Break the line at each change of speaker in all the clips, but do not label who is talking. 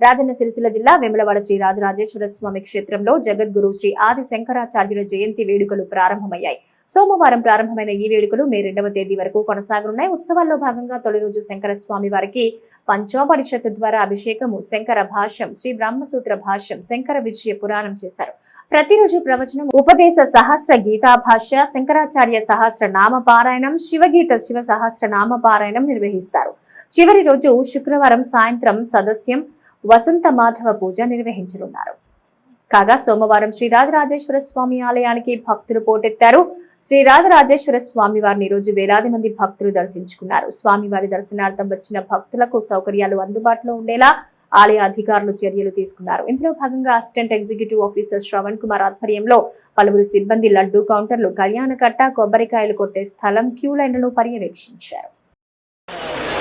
రాజన్న సిరిసిల్ల జిల్లా వెములవాడ శ్రీ రాజరాజేశ్వర స్వామి క్షేత్రంలో జగద్గురు శ్రీ ఆది శంకరాచార్యుల జయంతి వేడుకలు ప్రారంభమయ్యాయి. సోమవారం ప్రారంభమైన ఈ వేడుకలు మే రెండవ తేదీ వరకు కొనసాగనున్నాయి. ఉత్సవాల్లో భాగంగా తొలి రోజు శంకర స్వామి వారికి పంచోపనిషత్తు ద్వారా అభిషేకము శంకర భాష్యం శ్రీ బ్రహ్మసూత్ర భాష్యం శంకర విజయ పురాణం చేశారు. ప్రతిరోజు ప్రవచనం ఉపదేశ సహస్ర గీతా భాష్య శంకరాచార్య సహస్ర నామ పారాయణం శివగీత శివ సహస్ర నామ పారాయణం నిర్వహిస్తారు. చివరి రోజు శుక్రవారం సాయంత్రం సదస్యం వసంత మాధవ పూజ నిర్వహించనున్నారు. కాగా సోమవారం శ్రీ రాజరాజేశ్వర స్వామి ఆలయానికి భక్తులు పోటెత్తారు. శ్రీ రాజరాజేశ్వర స్వామి వారిని రోజు వేలాది మంది భక్తులు దర్శించుకున్నారు. స్వామివారి దర్శనార్థం వచ్చిన భక్తులకు సౌకర్యాలు అందుబాటులో ఉండేలా ఆలయ అధికారులు చర్యలు తీసుకున్నారు. ఇందులో భాగంగా assistant executive officer Sravan Kumar ఆధ్వర్యంలో పలువురు సిబ్బంది లడ్డూ కౌంటర్లు కళ్యాణకట్ట కొబ్బరికాయలు కొట్టే స్థలం క్యూ లైన్లను పర్యవేక్షించారు.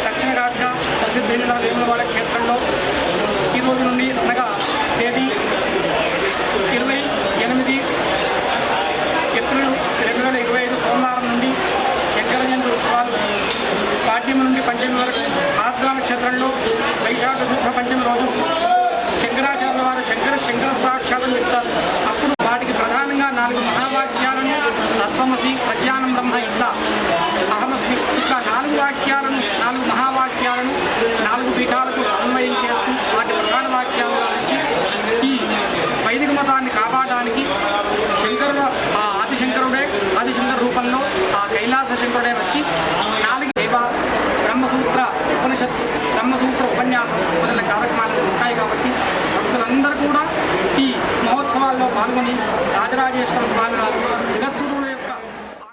దక్షిణ కాశీగా ప్రసిద్ధి వేములవాడ క్షేత్రంలో పాడ్యమి పంచమి వరకు ఆగ్రామ క్షేత్రంలో వైశాఖ శుద్ధ పంచమి రోజు శంకరాచార్యుల వారు శంకర శంకర సాక్షాత్తులు చెప్తారు అప్పుడు వాటికి ప్రధానంగా నాలుగు మహావాక్యాలను తత్వమసి ప్రజ్ఞానం బ్రహ్మ ఇట్లా అహమస్మి ఇట్లా నాలుగు వాక్యాలను నాలుగు మహావాక్యాలను నాలుగు పీఠాలకు సమన్వయం చేస్తూ వాటి ప్రధాన వాక్యాలను ఇచ్చి ఈ వైదిక మతాన్ని కాపాడడానికి శంకరుడు ఆ ఆదిశంకరుడే ఆదిశంకర రూపంలో ఆ కైలాస శంకరుడే వచ్చి ఉపనిషత్తు బ్రహ్మసూత్ర ఉపన్యాసం మొదలైన కార్యక్రమాలు ఉంటాయి కాబట్టి భక్తులందరూ కూడా ఈ మహోత్సవాల్లో పాల్గొని రాజరాజేశ్వర